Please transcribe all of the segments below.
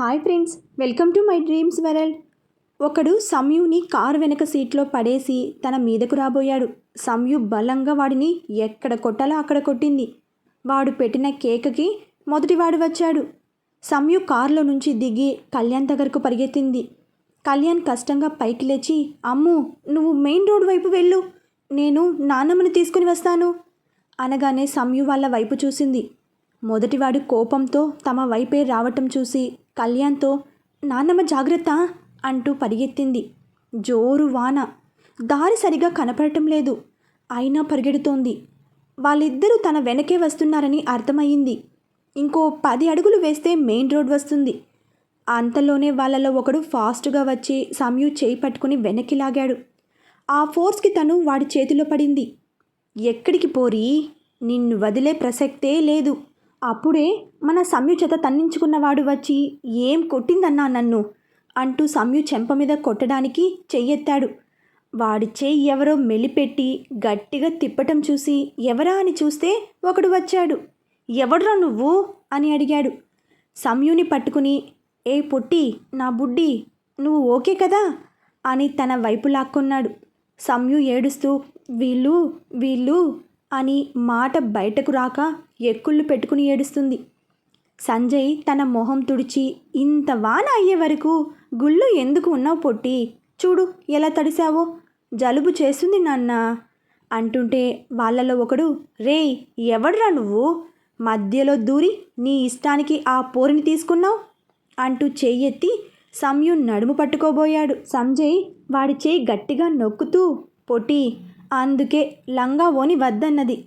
Hi friends welcome to my dreams world. ఒకడు సంయుని car వెనక సీట్లో పడేసి తన మీదకు రాబోయాడు. సంయు బలంగా వాడిని ఎక్కడ కొట్టాలో అక్కడ కొట్టింది. వాడు పెట్టిన కేక్కి మొదటివాడు వచ్చాడు. సంయు కారులో నుంచి దిగి కళ్యాణ్ దగ్గరకు పరిగెత్తింది. కళ్యాణ్ కష్టంగా పైకి లేచి అమ్ము నువ్వు మెయిన్ రోడ్ వైపు వెళ్ళు. నేను నాన్నమ్మని తీసుకుని వస్తాను. అనగానే సంయు వాళ్ళ వైపు చూసింది. మొదటివాడు కోపంతో తమ వైపే రావటం చూసి కళ్యాణ్తో నాన్నమ్మ జాగ్రత్త అంటూ పరిగెత్తింది. జోరు వాన. దారి సరిగా కనపడటం లేదు. అయినా పరిగెడుతోంది. వాళ్ళిద్దరూ తన వెనకే వస్తున్నారని అర్థమయ్యింది. ఇంకో పది అడుగులు వేస్తే మెయిన్ రోడ్ వస్తుంది. అంతలోనే వాళ్ళలో ఒకడు ఫాస్ట్గా వచ్చి సమయు చేయి పట్టుకుని వెనక్కి లాగాడు. ఆ ఫోర్స్కి తను వాడి చేతిలో పడింది. ఎక్కడికి పోరి? నిన్ను వదిలే ప్రసక్తే లేదు. అప్పుడే మన సంయు చేత తన్నించుకున్నవాడు వచ్చి ఏం కొట్టిందన్నా నన్ను? అంటూ సంయు చెంప మీద కొట్టడానికి చెయ్యెత్తాడు. వాడి చేయి ఎవరో మెలిపెట్టి గట్టిగా తిప్పటం చూసి ఎవరా? అని చూస్తే ఒకడు వచ్చాడు. ఎవడ్రా నువ్వు? అని అడిగాడు. సంయుని పట్టుకుని ఏ పొట్టి నా బుడ్డి నువ్వు ఓకే కదా? అని తన వైపు లాక్కున్నాడు. సంయు ఏడుస్తూ వీళ్ళు వీళ్ళు అని మాట బయటకు రాక ఎక్కుళ్ళు పెట్టుకుని ఏడుస్తుంది. సంజయ్ తన మొహం తుడిచి ఇంత వాన అయ్యే వరకు గుళ్ళు ఎందుకు ఉన్నావు పొట్టి? చూడు ఎలా తడిసావో జలుబు చేస్తుంది నాన్న అంటుంటే వాళ్ళలో ఒకడు రేయ్ ఎవడ్రా నువ్వు? మధ్యలో దూరి నీ ఇష్టానికి ఆ పోరిని తీసుకున్నావు? అంటూ చెయ్యెత్తి సంయు నడుము పట్టుకోబోయాడు. సంజయ్ వాడి చేయి గట్టిగా నొక్కుతూ పొట్టి అందుకే లంగా ఓని వద్దన్నది.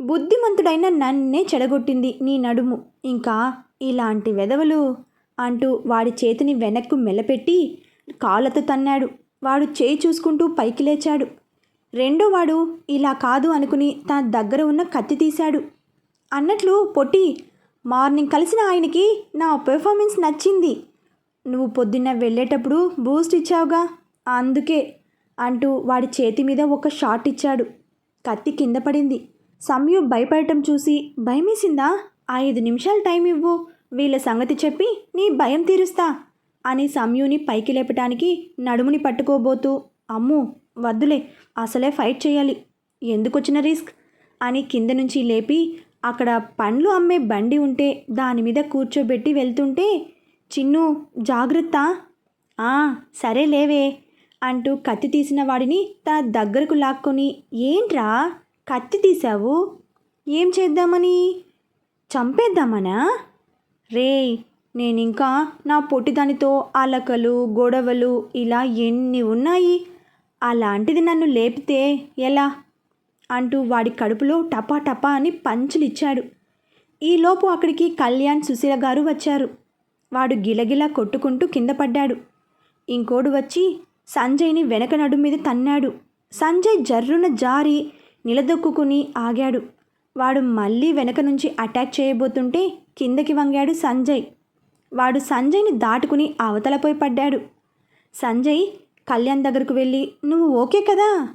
బుద్ధిమంతుడైన నన్నే చెడగొట్టింది నీ నడుము. ఇంకా ఇలాంటి వెధవలు అంటూ వాడి చేతిని వెనక్కు మెల్లపెట్టి కాళ్ళతో తన్నాడు. వాడు చేయి చూసుకుంటూ పైకి లేచాడు. రెండో వాడు ఇలా కాదు అనుకుని తన దగ్గర ఉన్న కత్తి తీశాడు. అన్నట్లు పొట్టి మార్నింగ్ కలిసిన ఆయనకి నా పెర్ఫార్మెన్స్ నచ్చింది. నువ్వు పొద్దున్న వెళ్ళేటప్పుడు బూస్ట్ ఇచ్చావుగా? అందుకే అంటూ వాడి చేతి మీద ఒక షాట్ ఇచ్చాడు. కత్తి కింద పడింది. సంయు భయపడటం చూసి భయమేసిందా? ఐదు నిమిషాలు టైం ఇవ్వు. వీళ్ళ సంగతి చెప్పి నీ భయం తీరుస్తా అని సంయుని పైకి లేపటానికి నడుముని పట్టుకోబోతూ అమ్ము వద్దులే అసలే ఫైట్ చేయాలి. ఎందుకొచ్చిన రిస్క్? అని కింద నుంచి లేపి అక్కడ పండ్లు అమ్మే బండి ఉంటే దాని మీద కూర్చోబెట్టి వెళ్తుంటే చిన్ను జాగ్రత్త. "ఆ, సరే లేవే. అంటూ కత్తి తీసిన వాడిని తన దగ్గరకు లాక్కొని ఏంట్రా? కత్తి తీసావు ఏం చేద్దామని? చంపేద్దామనా? రే నేనింకా నా పొట్టిదానితో అలకలు గొడవలు ఇలా ఎన్ని ఉన్నాయి? అలాంటిది నన్ను లేపితే ఎలా అంటూ వాడి కడుపులో టపా టపా అని పంచులిచ్చాడు. ఈలోపు అక్కడికి కళ్యాణ్ సుశీల గారు వచ్చారు. వాడు గిలగిలా కొట్టుకుంటూ కింద పడ్డాడు. ఇంకోడు వచ్చి సంజయ్ని వెనక నడు మీద తన్నాడు. సంజయ్ జర్రున జారి నిలదొక్కుని ఆగాడు. వాడు మళ్ళీ వెనక నుంచి అటాక్ చేయబోతుంటే కిందకి వంగాడు సంజయ్. వాడు సంజయ్ని దాటుకుని అవతలపోయి పడ్డాడు. సంజయ్ కళ్యాణ్ దగ్గరకు వెళ్ళి నువ్వు ఓకే కదా?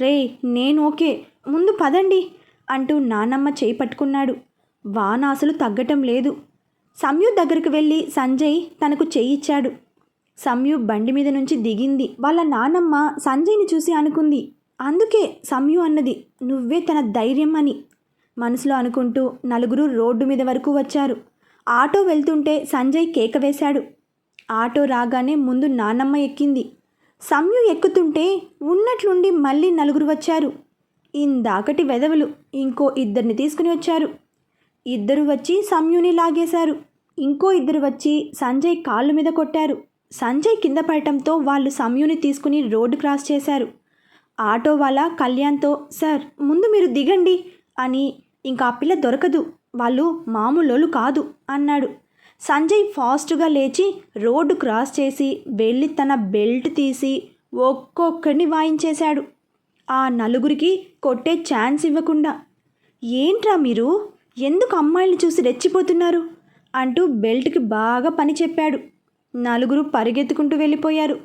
రే నేను ఓకే. ముందు పదండి అంటూ నానమ్మ చేయి పట్టుకున్నాడు. వాన అసలు తగ్గటం లేదు. సంయు దగ్గరకు వెళ్ళి సంజయ్ తనకు చేయిచ్చాడు. సంయు బండి మీద నుంచి దిగింది. వాళ్ళ నానమ్మ సంజయ్ని చూసి అనుకుంది అందుకే సంయు అన్నది నువ్వే తన ధైర్యం అని. మనసులో అనుకుంటూ నలుగురు రోడ్డు మీద వరకు వచ్చారు. ఆటో వెళ్తుంటే సంజయ్ కేక వేశాడు. ఆటో రాగానే ముందు నానమ్మ ఎక్కింది. సంయు ఎక్కుతుంటే ఉన్నట్లుండి మళ్ళీ నలుగురు వచ్చారు. ఇందాకటి వెధవలు ఇంకో ఇద్దరిని తీసుకుని వచ్చారు. ఇద్దరు వచ్చి సంయుని లాగేశారు. ఇంకో ఇద్దరు వచ్చి సంజయ్ కాళ్ళ మీద కొట్టారు. సంజయ్ కింద పడటంతో వాళ్ళు సమయుని తీసుకుని రోడ్డు క్రాస్ చేశారు. ఆటో వాళ్ళ కళ్యాణ్తో సార్ ముందు మీరు దిగండి అని ఇంకా ఆ పిల్ల దొరకదు వాళ్ళు మామూలోళ్ళు కాదు అన్నాడు. సంజయ్ ఫాస్ట్గా లేచి రోడ్డు క్రాస్ చేసి వెళ్ళి తన బెల్ట్ తీసి ఒక్కొక్కడిని వాయించేశాడు. ఆ నలుగురికి కొట్టే ఛాన్స్ ఇవ్వకుండా ఏంట్రా మీరు? ఎందుకు అమ్మాయిల్ని చూసి రెచ్చిపోతున్నారు? అంటూ బెల్ట్కి బాగా పని చెప్పాడు. నలుగురు పరిగెత్తుకుంటూ వెళ్ళిపోయారు.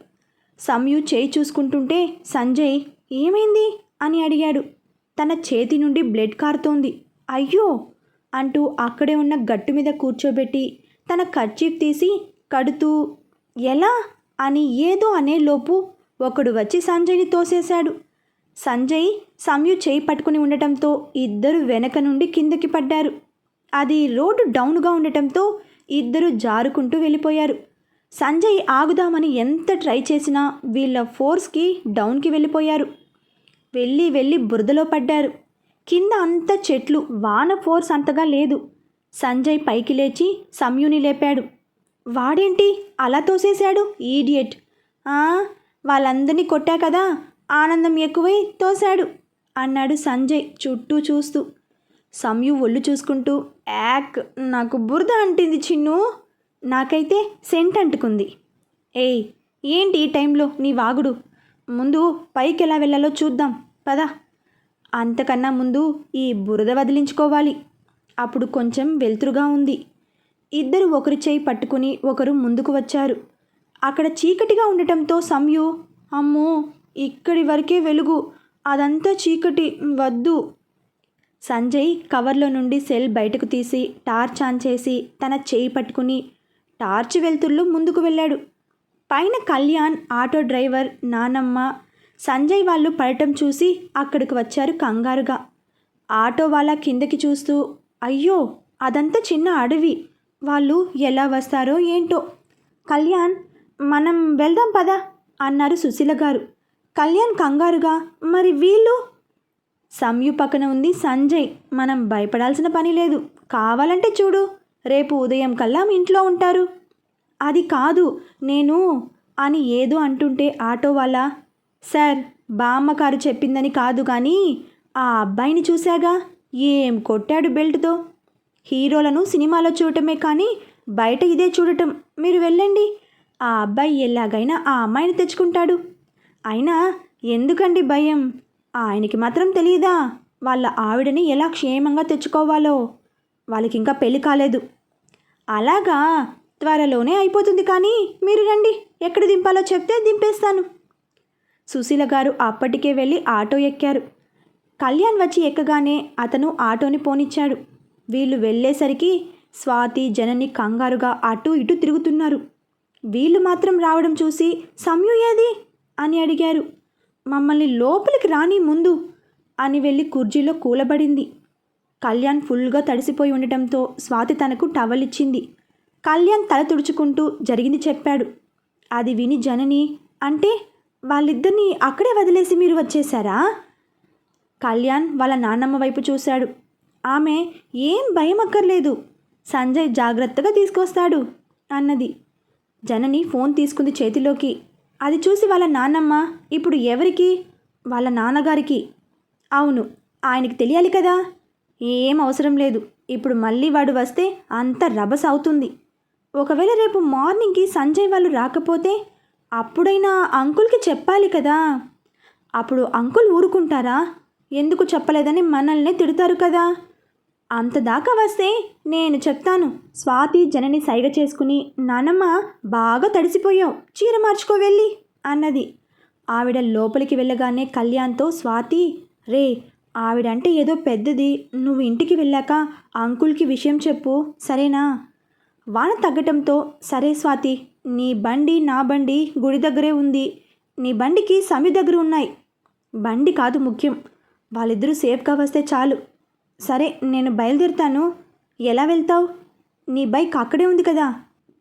సంయు చేయి చూసుకుంటుంటే సంజయ్ ఏమైంది? అని అడిగాడు. తన చేతి నుండి బ్లడ్ కారుతోంది. అయ్యో! అంటూ అక్కడే ఉన్న గట్టు మీద కూర్చోబెట్టి తన కర్చీఫ్ తీసి కడుతూ ఎలా? అని ఏదో అనేలోపు ఒకడు వచ్చి సంజయ్ని తోసేశాడు. సంజయ్ సమయు చేయి పట్టుకుని ఉండటంతో ఇద్దరు వెనక నుండి కిందకి పడ్డారు. అది రోడ్డు డౌన్గా ఉండటంతో ఇద్దరు జారుకుంటూ వెళ్ళిపోయారు. సంజయ్ ఆగుదామని ఎంత ట్రై చేసినా వీళ్ళ ఫోర్స్కి డౌన్కి వెళ్ళిపోయారు. వెళ్ళి వెళ్ళి బురదలో పడ్డారు. కింద అంత చెట్లు వాన ఫోర్స్ అంతగా లేదు. సంజయ్ పైకి లేచి సంయుని లేపాడు. వాడేంటి? అలా తోసేశాడు? ఈడియట్. వాళ్ళందరినీ కొట్టా కదా? ఆనందం ఎక్కువై తోశాడు అన్నాడు సంజయ్ చుట్టూ చూస్తూ. సంయు ఒళ్ళు చూసుకుంటూ యాక్ నాకు బురద అంటింది చిన్ను. నాకైతే సెంట్ అంటుకుంది. ఏయ్ ఏంటి ఈ టైంలో? నీ వాగుడు. ముందు పైకి ఎలా వెళ్ళాలో చూద్దాం. పదా. అంతకన్నా ముందు ఈ బురద వదిలించుకోవాలి. అప్పుడు కొంచెం వెలుతురుగా ఉంది. ఇద్దరు ఒకరి చేయి పట్టుకుని ఒకరు ముందుకు వచ్చారు. అక్కడ చీకటిగా ఉండటంతో సంయు అమ్మో ఇక్కడి వరకే వెలుగు. అదంతా చీకటి వద్దు. సంజయ్ కవర్లో నుండి సెల్ బయటకు తీసి టార్చ్ ఆన్ చేసి తన చేయి పట్టుకుని టార్చ్ వెలుతుర్లు ముందుకు వెళ్ళాడు. పైన కళ్యాణ్ ఆటో డ్రైవర్ నానమ్మ సంజయ్ వాళ్ళు పడటం చూసి అక్కడికి వచ్చారు కంగారుగా. ఆటో వాళ్ళ కిందకి చూస్తూ అయ్యో అదంతా చిన్న అడవి. వాళ్ళు ఎలా వస్తారో ఏంటో. కళ్యాణ్ మనం వెళ్దాం పదా అన్నారు సుశీల గారు. కళ్యాణ్ కంగారుగా మరి వీళ్ళు? సంయు పక్కన ఉంది సంజయ్ మనం భయపడాల్సిన పని లేదు. కావాలంటే చూడు. రేపు ఉదయం కల్లా ఇంట్లో ఉంటారు. అది కాదు నేను అని ఏదో అంటుంటే ఆటో వాళ్ళ సార్ బామ్మ కారు చెప్పిందని కాదు కానీ ఆ అబ్బాయిని చూశాగా. ఏం కొట్టాడు బెల్ట్తో. హీరోలను సినిమాలో చూడటమే కానీ బయట ఇదే చూడటం. మీరు వెళ్ళండి. ఆ అబ్బాయి ఎలాగైనా ఆ అమ్మాయిని తెచ్చుకుంటాడు. అయినా ఎందుకండి భయం? ఆయనకి మాత్రం తెలియదా వాళ్ళ ఆవిడని ఎలా క్షేమంగా తెచ్చుకోవాలో? వాళ్ళకి ఇంకా పెళ్ళి కాలేదు. అలాగా త్వరలోనే అయిపోతుంది కానీ మీరు రండి. ఎక్కడ దింపాలో చెప్తే దింపేస్తాను. సుశీల గారు అప్పటికే వెళ్ళి ఆటో ఎక్కారు. కళ్యాణ్ వచ్చి ఎక్కగానే అతను ఆటోని పోనిచ్చాడు. వీళ్ళు వెళ్ళేసరికి స్వాతి జనని కంగారుగా అటు ఇటు తిరుగుతున్నారు. వీళ్ళు మాత్రం రావడం చూసి సమయం ఏది? అని అడిగారు. మమ్మల్ని లోపలికి రాని ముందు అని వెళ్ళి కుర్చీలో కూలబడింది. కళ్యాణ్ ఫుల్గా తడిసిపోయి ఉండటంతో స్వాతి తనకు టవల్ ఇచ్చింది. కళ్యాణ్ తల తుడుచుకుంటూ జరిగింది చెప్పాడు. అది విని జనని అంటే వాళ్ళిద్దరిని అక్కడే వదిలేసి మీరు వచ్చేశారా? కళ్యాణ్ వాళ్ళ నాన్నమ్మ వైపు చూశాడు. ఆమె ఏం భయం అక్కర్లేదు. సంజయ్ జాగ్రత్తగా తీసుకొస్తాడు అన్నది. జనని ఫోన్ తీసుకుంది చేతిలోకి. అది చూసి వాళ్ళ నాన్నమ్మ ఇప్పుడు ఎవరికి? వాళ్ళ నాన్నగారికి. అవును ఆయనకి తెలియాలి కదా. ఏం అవసరం లేదు. ఇప్పుడు మళ్ళీ వాడు వస్తే అంత రభస అవుతుంది. ఒకవేళ రేపు మార్నింగ్కి సంజయ్ వాళ్ళు రాకపోతే అప్పుడైనా అంకుల్కి చెప్పాలి కదా. అప్పుడు అంకుల్ ఊరుకుంటారా? ఎందుకు చెప్పలేదని మనల్ని తిడతారు కదా. అంత దాకా వస్తే నేను చెప్తాను. స్వాతి జనని సైగ చేసుకుని నానమ్మ బాగా తడిసిపోయావు. చీర మార్చుకో వెళ్ళి అన్నది. ఆవిడ లోపలికి వెళ్ళగానే కళ్యాణ్తో స్వాతి రే ఆవిడంటే ఏదో పెద్దది. నువ్వు ఇంటికి వెళ్ళాక అంకుల్కి విషయం చెప్పు సరేనా? వాన తగ్గటంతో సరే స్వాతి నీ బండి నా బండి గుడి దగ్గరే ఉంది. నీ బండికి సమీ దగ్గర ఉన్నాయి. బండి కాదు ముఖ్యం. వాళ్ళిద్దరూ సేఫ్గా వస్తే చాలు. సరే నేను బయలుదేరుతాను. ఎలా వెళ్తావు? నీ బైక్ అక్కడే ఉంది కదా.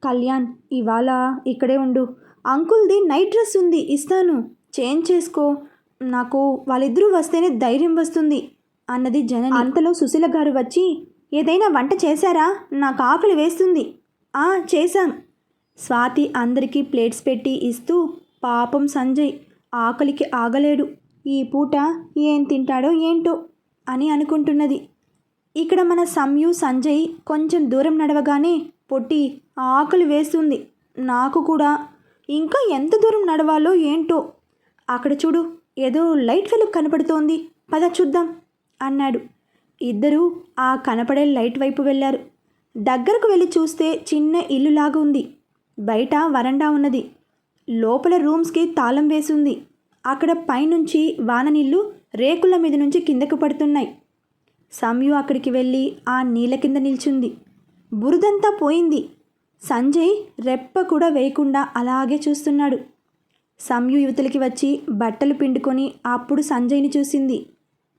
కళ్యాణ్ ఇవాళ ఇక్కడే ఉండు. అంకుల్ది నైట్ డ్రెస్ ఉంది ఇస్తాను. చేంజ్ చేసుకో. నాకు వాళ్ళిద్దరూ వస్తేనే ధైర్యం వస్తుంది అన్నది జనని. అంతలో సుశీల గారు వచ్చి ఏదైనా వంట చేశారా? నాకు ఆకలి వేస్తుంది. ఆ చేశాం. స్వాతి అందరికీ ప్లేట్స్ పెట్టి ఇస్తూ పాపం సంజయ్ ఆకలికి ఆగలేడు. ఈ పూట ఏం తింటాడో ఏంటో? అని అనుకుంటున్నది. ఇక్కడ మన సంయు సంజయ్ కొంచెం దూరం నడవగానే పొట్టి ఆకలి వేస్తుంది. నాకు కూడా. ఇంకా ఎంత దూరం నడవాలో ఏంటో? అక్కడ చూడు. ఏదో లైట్ వెలుగు కనపడుతోంది. పద చూద్దాం అన్నాడు. ఇద్దరూ ఆ కనపడే లైట్ వైపు వెళ్ళారు. దగ్గరకు వెళ్ళి చూస్తే చిన్న ఇల్లులాగా ఉంది. బయట వరండా ఉన్నది. లోపల రూమ్స్కి తాళం వేసింది. అక్కడ పైనుంచి వాన నీళ్ళు రేకుల మీద నుంచి కిందకు పడుతున్నాయి. సంయు అక్కడికి వెళ్ళి ఆ నీళ్ళ కింద నిల్చుంది. బురదంతా పోయింది. సంజయ్ రెప్ప కూడా వేయకుండా అలాగే చూస్తున్నాడు. సంయు యువతలకి వచ్చి బట్టలు పిండుకొని అప్పుడు సంజయ్ని చూసింది.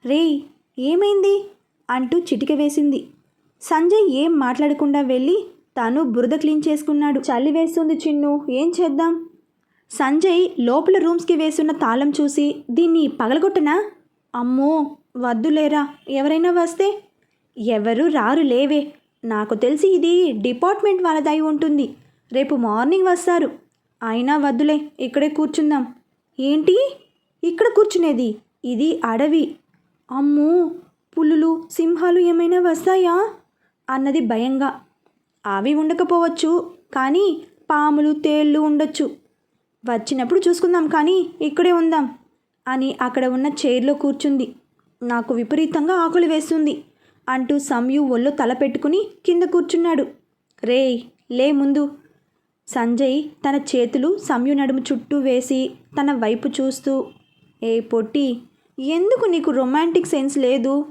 రేయ్ ఏమైంది? అంటూ చిటిక వేసింది. సంజయ్ ఏం మాట్లాడకుండా వెళ్ళి తను బురద క్లీన్ చేసుకున్నాడు. చలి వేస్తుంది చిన్ను ఏం చేద్దాం? సంజయ్ లోపల రూమ్స్కి వేసున్న తాళం చూసి దీన్ని పగలగొట్టనా? అమ్మో వద్దులేరా ఎవరైనా వస్తే? ఎవరు రారు లేవే. నాకు తెలిసి ఇది డిపార్ట్మెంట్ వాళ్ళదై ఉంటుంది. రేపు మార్నింగ్ వస్తారు. అయినా వద్దులే ఇక్కడే కూర్చుందాం. ఏంటి? ఇక్కడ కూర్చునేది? ఇది అడవి. అమ్మో పులులు సింహాలు ఏమైనా వస్తాయా? అన్నది భయంగా. అవి ఉండకపోవచ్చు కానీ పాములు తేళ్ళు ఉండొచ్చు. వచ్చినప్పుడు చూసుకుందాం కానీ ఇక్కడే ఉందాం అని అక్కడ ఉన్న చైర్లో కూర్చుంది. నాకు విపరీతంగా ఆకులు వేస్తుంది అంటూ సంయు ఒళ్ళో తల పెట్టుకుని కింద కూర్చున్నాడు. రేయ్ లే ముందు. సంజయ్ తన చేతులు సంయు నడుము చుట్టూ వేసి తన వైపు చూస్తూ ఏ పొట్టి ఎందుకు నీకు రొమాంటిక్ సెన్స్ లేదు?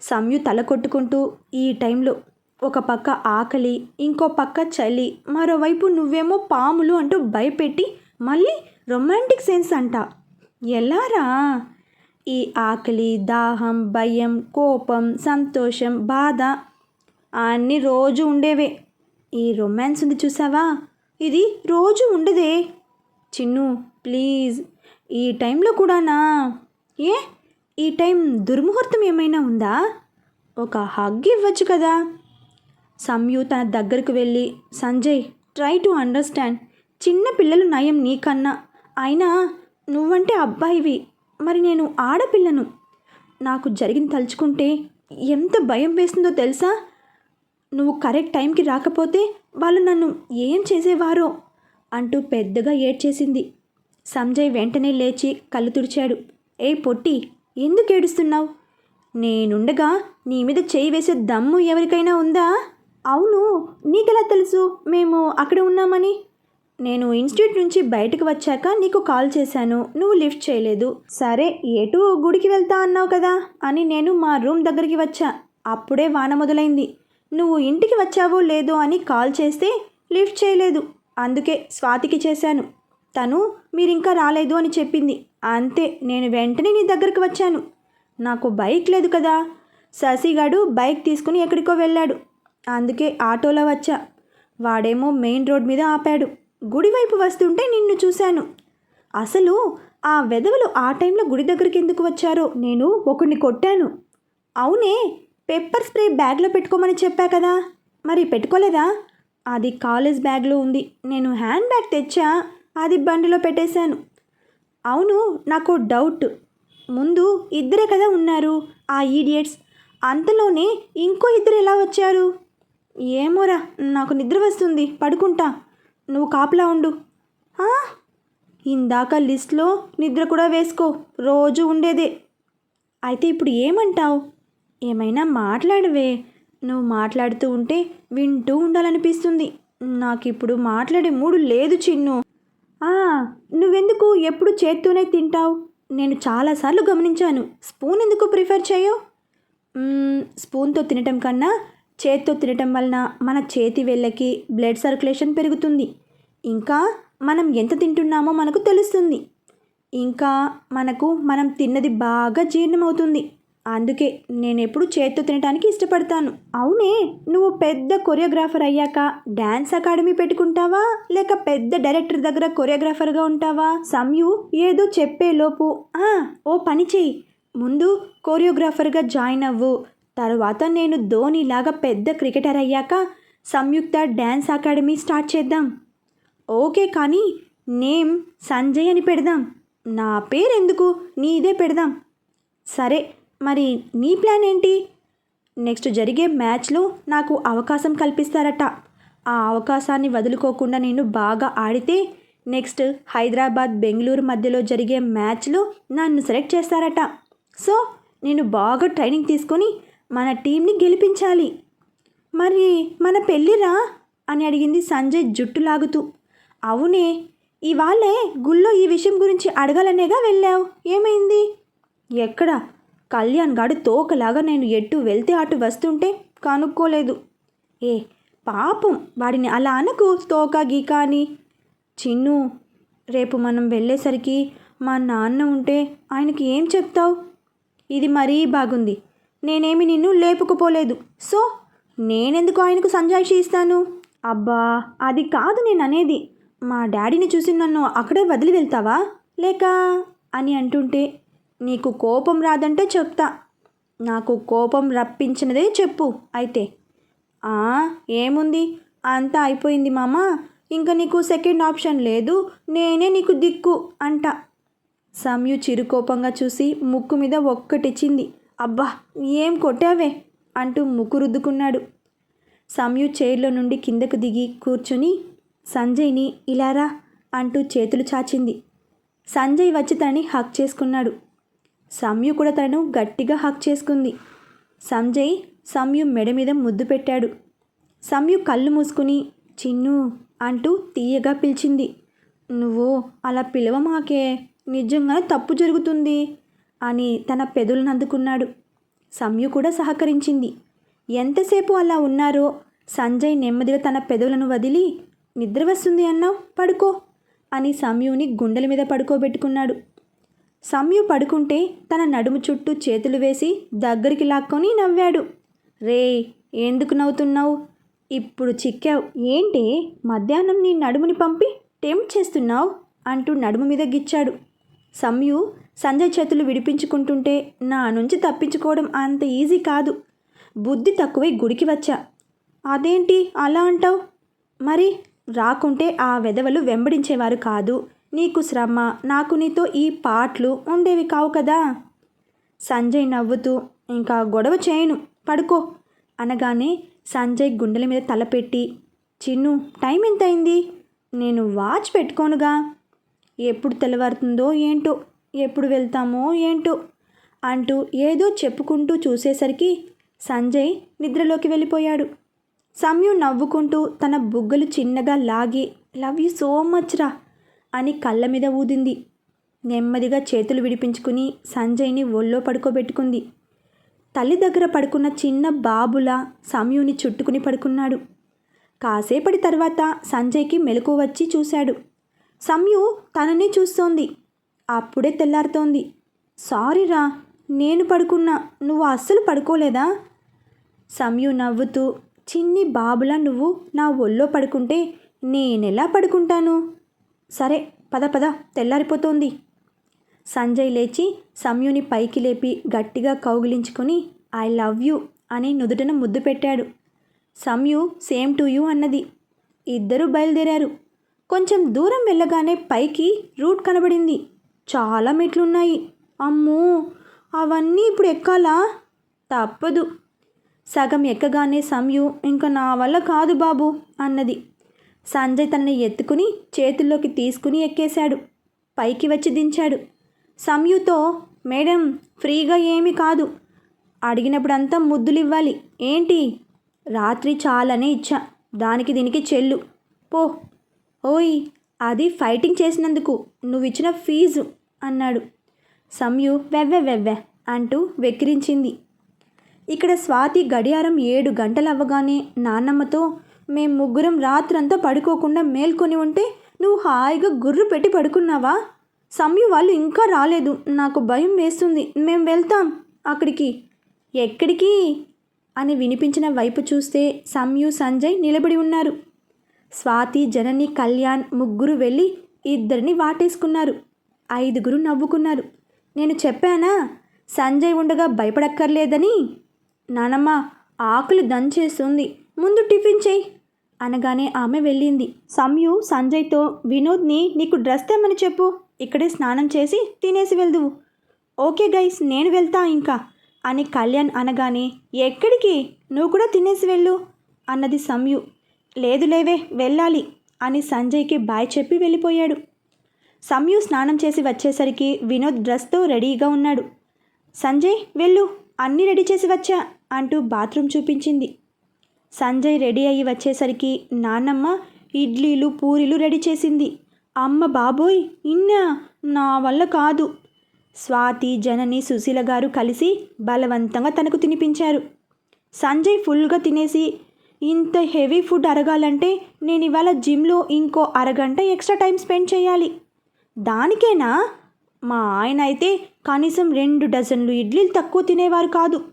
సంయు తల కొట్టుకుంటూ ఈ టైంలో ఒక పక్క ఆకలి ఇంకో పక్క చలి మరోవైపు నువ్వేమో పాములు అంటూ భయపెట్టి మళ్ళీ రొమాంటిక్ సెన్స్ అంట. ఎలారా? ఈ ఆకలి దాహం భయం కోపం సంతోషం బాధ అన్నీ రోజు ఉండేవే. ఈ రొమాన్స్ ఉంది చూసావా? ఇది రోజు ఉండదే. చిన్ను ప్లీజ్. ఈ టైంలో కూడానా ఏ? ఈ టైం దుర్ముహూర్తం ఏమైనా ఉందా? ఒక హగ్ ఇవ్వచ్చు కదా. సంయు తన దగ్గరకు వెళ్ళి సంజయ్ ట్రై టు అండర్స్టాండ్. చిన్న పిల్లలు నయం నీకన్నా. అయినా నువ్వంటే అబ్బాయివి. మరి నేను ఆడపిల్లను. నాకు జరిగింది తలుచుకుంటే ఎంత భయం వేస్తుందో తెలుసా? నువ్వు కరెక్ట్ టైంకి రాకపోతే వాళ్ళు నన్ను ఏం చేసేవారో అంటూ పెద్దగా ఏడ్చేసింది. సంజయ్ వెంటనే లేచి కళ్ళు తుడిచాడు. ఏ పొట్టి ఎందుకు ఏడుస్తున్నావు? నేనుండగా నీ మీద చేయి వేసే దమ్ము ఎవరికైనా ఉందా? అవును నీకెలా తెలుసు? మేము అక్కడ ఉన్నామని. నేను ఇన్స్టిట్యూట్ నుంచి బయటకు వచ్చాక నీకు కాల్ చేశాను. నువ్వు లిఫ్ట్ చేయలేదు. సరే ఎటు గుడికి వెళ్తా అన్నావు కదా అని నేను మా రూమ్ దగ్గరికి వచ్చా. అప్పుడే వాన మొదలైంది. నువ్వు ఇంటికి వచ్చావో లేదో అని కాల్ చేస్తే లిఫ్ట్ చేయలేదు. అందుకే స్వాతికి చేశాను. తను మీరింకా రాలేదు అని చెప్పింది. అంతే నేను వెంటనే నీ దగ్గరికి వచ్చాను. నాకు బైక్ లేదు కదా. శశిగాడు బైక్ తీసుకుని ఎక్కడికో వెళ్ళాడు. అందుకే ఆటోలో వచ్చా. వాడేమో మెయిన్ రోడ్ మీద ఆపాడు. గుడి వైపు వస్తుంటే నిన్ను చూశాను. అసలు ఆ వెధవలు ఆ టైంలో గుడి దగ్గరికి ఎందుకు వచ్చారో నేను ఒకడిని కొట్టాను. అవునే పెప్పర్ స్ప్రే బ్యాగ్లో పెట్టుకోమని చెప్పా కదా. మరి పెట్టుకోలేదా? అది కాలేజ్ బ్యాగ్లో ఉంది. నేను హ్యాండ్ బ్యాగ్ తెచ్చా అది బండిలో పెట్టేశాను. అవును నాకు డౌట్. ముందు ఇద్దరే కదా ఉన్నారు ఆ ఈడియట్స్ అంతలోనే ఇంకో ఇద్దరు ఎలా వచ్చారు? ఏమోరా నాకు నిద్ర వస్తుంది పడుకుంటా. నువ్వు కాపలా ఉండు. ఇందాక లిస్ట్లో నిద్ర కూడా వేసుకో రోజు ఉండేదే. అయితే ఇప్పుడు ఏమంటావు? ఏమైనా మాట్లాడవే. నువ్వు మాట్లాడుతూ ఉంటే వింటూ ఉండాలనిపిస్తుంది. నాకు ఇప్పుడు మాట్లాడే మూడు లేదు చిన్ను. ఆ, నువ్వెందుకు ఎప్పుడు చేత్తోనే తింటావు? నేను చాలాసార్లు గమనించాను. స్పూన్ ఎందుకు ప్రిఫర్ చేయవు స్పూన్తో తినటం కన్నా చేత్తో తినటం వలన మన చేతి వెళ్ళకి బ్లడ్ సర్క్యులేషన్ పెరుగుతుంది. ఇంకా మనం ఎంత తింటున్నామో మనకు తెలుస్తుంది. ఇంకా మనకు మనం తిన్నది బాగా జీర్ణమవుతుంది. అందుకే నేను ఎప్పుడు చేత్తో తినడానికి ఇష్టపడతాను. అవునే నువ్వు పెద్ద కొరియోగ్రాఫర్ అయ్యాక డ్యాన్స్ అకాడమీ పెట్టుకుంటావా? లేక పెద్ద డైరెక్టర్ దగ్గర కొరియోగ్రాఫర్గా ఉంటావా? సంయు ఏదో చెప్పే లోపు "ఆ, ఓ పని చెయ్యి. ముందు కొరియోగ్రాఫర్గా జాయిన్ అవ్వు. తర్వాత నేను ధోనిలాగా పెద్ద క్రికెటర్ అయ్యాక సంయుక్త డ్యాన్స్ అకాడమీ స్టార్ట్ చేద్దాం. ఓకే కానీ నేమ్ సంజయ్ అని పెడదాం. నా పేరెందుకు? నీదే పెడదాం. సరే మరి నీ ప్లాన్ ఏంటి? నెక్స్ట్ జరిగే మ్యాచ్లో నాకు అవకాశం కల్పిస్తారట. ఆ అవకాశాన్ని వదులుకోకుండా నేను బాగా ఆడితే నెక్స్ట్ హైదరాబాద్ బెంగళూరు మధ్యలో జరిగే మ్యాచ్లో నన్ను సెలెక్ట్ చేస్తారట. సో నేను బాగా ట్రైనింగ్ తీసుకొని మన టీంని గెలిపించాలి. మరి మన పెళ్ళిరా? అని అడిగింది సంజయ్ జుట్టు లాగుతూ అవునే ఇవాళే గుళ్ళో ఈ విషయం గురించి అడగాలనేగా వెళ్ళావు. ఏమైంది? ఎక్కడ? కళ్యాణ్ గాడు తోకలాగా నేను ఎటు వెళ్తే అటు వస్తుంటే కనుక్కోలేదు. ఏ పాపం వాడిని అలా అనకు తోక గీక అని. చిన్ను రేపు మనం వెళ్ళేసరికి మా నాన్న ఉంటే ఆయనకి ఏం చెప్తావు? ఇది మరీ బాగుంది. నేనేమి నిన్ను లేపుకుపోలేదు. సో నేనెందుకు ఆయనకు సంజాయిషి ఇస్తాను? అబ్బా అది కాదు నేను అనేది మా డాడీని చూసి నన్ను అక్కడే వదిలి వెళ్తావా? లేక అని అంటుంటే నీకు కోపం రాదంటే చెప్తా. నాకు కోపం రప్పించినదే చెప్పు అయితే. "ఆ, ఏముంది? అంతా అయిపోయింది మామ? ఇంకా నీకు సెకండ్ ఆప్షన్ లేదు. నేనే నీకు దిక్కు అంట. సమయు చిరుకోపంగా చూసి ముక్కు మీద ఒక్కటిచ్చింది. అబ్బా ఏం కొట్టావే? అంటూ ముక్కు రుద్దుకున్నాడు సమయు చైర్లో నుండి కిందకు దిగి కూర్చుని సంజయ్ని ఇలారా అంటూ చేతులు చాచింది. సంజయ్ వచ్చి తనని హక్ చేసుకున్నాడు. సంయు కూడా తనను గట్టిగా హక్ చేసుకుంది. సంజయ్ సంయు మెడ మీద ముద్దు పెట్టాడు. సంయు కళ్ళు మూసుకుని చిన్ను అంటూ తీయగా పిలిచింది. నువ్వు అలా పిలవమాకే? నిజంగానే తప్పు జరుగుతుంది అని తన పెదవులను అందుకున్నాడు. సంయు కూడా సహకరించింది. ఎంతసేపు అలా ఉన్నారో? సంజయ్ నెమ్మదిగా తన పెదవులను వదిలి నిద్ర వస్తుంది అన్నావు? పడుకో అని సంయుని గుండెల మీద పడుకోబెట్టుకున్నాడు. సంయు పడుకుంటే తన నడుము చుట్టూ చేతులు వేసి దగ్గరికి లాక్కొని నవ్వాడు. రే ఎందుకు నవ్వుతున్నావు? ఇప్పుడు చిక్కావు. ఏంటి? మధ్యాహ్నం నీ నడుముని పంపి టెంప్ట్ చేస్తున్నావు? అంటూ నడుము మీద గిచ్చాడు. సంయు సంజయ్ చేతులు విడిపించుకుంటుంటే నా నుంచి తప్పించుకోవడం అంత ఈజీ కాదు. బుద్ధి తక్కువై గుడికి వచ్చా. అదేంటి అలా అంటావు? మరి రాకుంటే ఆ వెధవలు వెంబడించేవారు కాదు. నీకు శ్రమ నాకు నీతో ఈ పాటలు ఉండేవి కావు కదా. సంజయ్ నవ్వుతూ ఇంకా గొడవ చేయను పడుకో అనగానే సంజయ్ గుండెల మీద తలపెట్టి చిన్ను టైం ఎంత అయింది నేను వాచ్ పెట్టుకోనుగా. ఎప్పుడు తెల్లవారుతుందో ఏంటో ఎప్పుడు వెళ్తామో ఏంటో అంటూ ఏదో చెప్పుకుంటూ చూసేసరికి సంజయ్ నిద్రలోకి వెళ్ళిపోయాడు. సమయం నవ్వుకుంటూ తన బుగ్గలు చిన్నగా లాగి లవ్ యూ సో మచ్ రా అని కళ్ళ మీద ఊదింది. నెమ్మదిగా చేతులు విడిపించుకుని సంజయ్ని ఒళ్ళో పడుకోబెట్టుకుంది. తల్లి దగ్గర పడుకున్న చిన్న బాబులా సమయుని చుట్టుకుని పడుకున్నాడు. కాసేపటి తర్వాత సంజయ్కి మెలకు వచ్చి చూశాడు. సమయు తననే చూస్తోంది. అప్పుడే తెల్లారుతోంది. సారీ రా నేను పడుకున్నా. నువ్వు అస్సలు పడుకోలేదా? సమయు నవ్వుతూ చిన్ని బాబులా నువ్వు నా ఒళ్ళో పడుకుంటే నేనెలా పడుకుంటాను? సరే పద పద తెల్లారిపోతోంది. సంజయ్ లేచి సంయుని పైకి లేపి గట్టిగా కౌగిలించుకొని ఐ లవ్ యూ అని నుదుటన ముద్దు పెట్టాడు. సంయు సేమ్ టు యూ అన్నది. ఇద్దరూ బయలుదేరారు. కొంచెం దూరం వెళ్ళగానే పైకి రూట్ కనబడింది. చాలా మెట్లున్నాయి. అమ్మో అవన్నీ ఇప్పుడు ఎక్కాలా? తప్పదు. సగం ఎక్కగానే సంయు ఇంకా నా వల్ల కాదు బాబు అన్నది. సంజయ్ తనని ఎత్తుకుని చేతుల్లోకి తీసుకుని ఎక్కేశాడు. పైకి వచ్చి దించాడు. సంయుతో మేడం ఫ్రీగా ఏమీ కాదు. అడిగినప్పుడంతా ముద్దులు ఇవ్వాలి ఏంటి? రాత్రి చాలనే ఇచ్చా. దానికి దీనికి చెల్లు. పో. ఓయ్ అది ఫైటింగ్ చేసినందుకు నువ్వు ఇచ్చిన ఫీజు అన్నాడు. సంయు వెవ్వె వెవ్వె అంటూ వెక్కిరించింది. ఇక్కడ స్వాతి గడియారం ఏడు గంటలవ్వగానే నాన్నమ్మతో మేం ముగ్గురం రాత్రంతా పడుకోకుండా మేల్కొని ఉంటే నువ్వు హాయిగా గుర్రు పెట్టి పడుకున్నావా? సంయు వాళ్ళు ఇంకా రాలేదు. నాకు భయం వేస్తుంది. మేం వెళ్తాం అక్కడికి. ఎక్కడికి? అని వినిపించిన వైపు చూస్తే సంయు సంజయ్ నిలబడి ఉన్నారు. స్వాతి జనని కళ్యాణ్ ముగ్గురు వెళ్ళి ఇద్దరిని వాటేసుకున్నారు. ఐదుగురు నవ్వుకున్నారు. నేను చెప్పానా? సంజయ్ ఉండగా భయపడక్కర్లేదని? నానమ్మ ఆకులు దంచేస్తుంది. ముందు టిఫిన్ చేయి అనగానే ఆమె వెళ్ళింది. సంయు సంజయ్తో వినోద్ని నీకు డ్రెస్ తెమ్మని చెప్పు. ఇక్కడే స్నానం చేసి తినేసి వెళ్దువు. ఓకే గైస్ నేను వెళ్తా ఇంకా అని కళ్యాణ్ అనగానే ఎక్కడికి? నువ్వు కూడా తినేసి వెళ్ళు అన్నది సంయు లేదు లేవే వెళ్ళాలి అని సంజయ్కి బాయ్ చెప్పి వెళ్ళిపోయాడు. సంయు స్నానం చేసి వచ్చేసరికి వినోద్ డ్రెస్తో రెడీగా ఉన్నాడు. సంజయ్ వెళ్ళు అన్నీ రెడీ చేసి వచ్చా అంటూ బాత్రూమ్ చూపించింది. సంజయ్ రెడీ అయ్యి వచ్చేసరికి నాన్నమ్మ ఇడ్లీలు పూరీలు రెడీ చేసింది. అమ్మ బాబోయ్ ఇన్నా? నా వల్ల కాదు. స్వాతి జనని సుశీల గారు కలిసి బలవంతంగా తనకు తినిపించారు. సంజయ్ ఫుల్గా తినేసి ఇంత హెవీ ఫుడ్ అరగాలంటే నేను ఇవాళ జిమ్లో ఇంకో అరగంట ఎక్స్ట్రా టైం స్పెండ్ చేయాలి. దానికేనా? మా ఆయన అయితే కనీసం రెండు డజన్లు ఇడ్లీలు తక్కువ తినేవారు కాదు.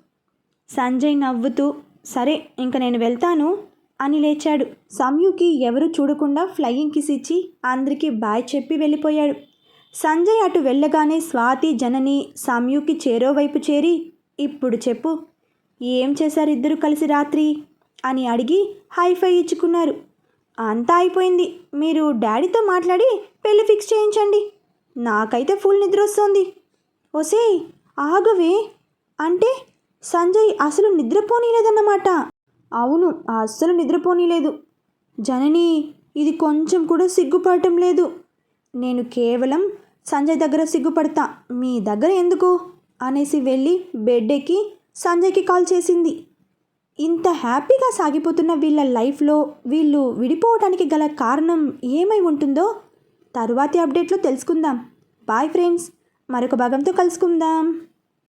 సంజయ్ నవ్వుతూ సరే ఇంక నేను వెళ్తాను అని లేచాడు. సమయుకి ఎవరు చూడకుండా ఫ్లయింగ్ కిస్ ఇచ్చి అందరికీ బాయ్ చెప్పి వెళ్ళిపోయాడు. సంజయ్ అటు వెళ్ళగానే స్వాతి జనని సమయుకి చేరోవైపు చేరి ఇప్పుడు చెప్పు ఏం చేశారు ఇద్దరు కలిసి రాత్రి? అని అడిగి హైఫై ఇచ్చుకున్నారు. అంతా అయిపోయింది మీరు డాడీతో మాట్లాడి పెళ్ళి ఫిక్స్ చేయించండి. నాకైతే ఫుల్ నిద్ర వస్తుంది. ఒసే ఆగవే అంటే సంజయ్ అసలు నిద్రపోనీలేదన్నమాట. అవును అస్సలు నిద్రపోనీలేదు. జనని ఇది కొంచెం కూడా సిగ్గుపడటం లేదు. నేను కేవలం సంజయ్ దగ్గర సిగ్గుపడతా. మీ దగ్గర ఎందుకు? అనేసి వెళ్ళి బెడ్ ఎక్కి సంజయ్కి కాల్ చేసింది. ఇంత హ్యాపీగా సాగిపోతున్న వీళ్ళ లైఫ్లో వీళ్ళు విడిపోవడానికి గల కారణం ఏమై ఉంటుందో తరువాతి అప్డేట్లో తెలుసుకుందాం. బాయ్ ఫ్రెండ్స్ మరొక భాగంతో కలుసుకుందాం.